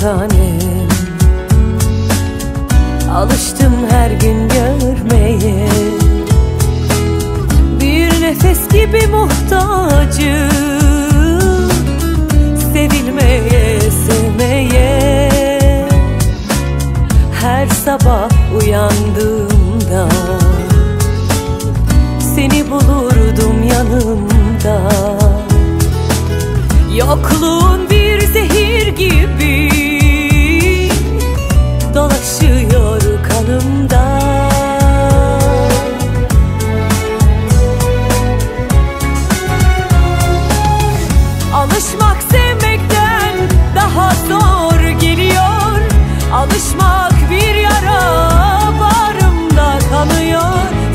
tanem Alıştım her gün görmeye. Bir nefes gibi muhtacım Sevilmeye, sevmeye. Her sabah uyandığımda Seni bulurdum yanımda. Yokluğun bir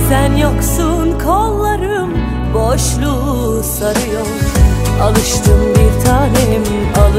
Sen yoksun kollarım boşluğu sarıyor. Alıştım bir tanem alıştım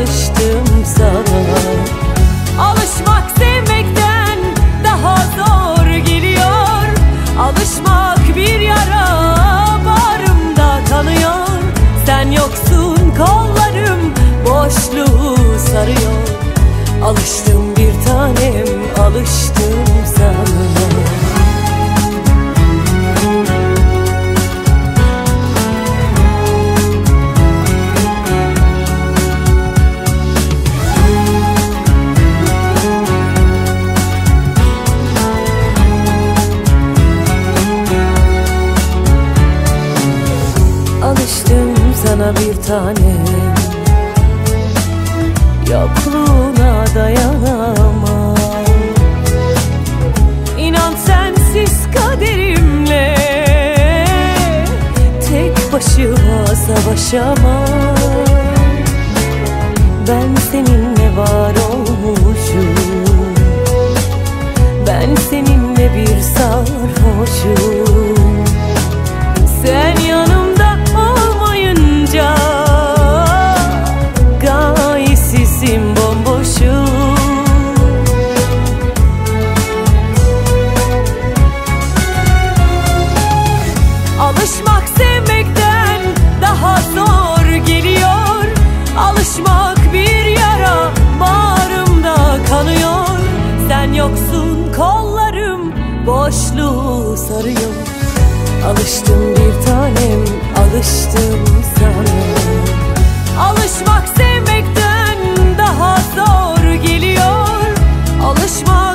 bir tanem Yokluğuna dayanamam. İnan sensiz kaderimle Tek başıma savaşamam. Ben seninle var olmuşum. Ben seninle bir sarhoşum yoksun kollarım boşluğu sarıyor Alıştım bir tanem alıştım sana. Alışmak sevmekten daha zor geliyor. Alışmak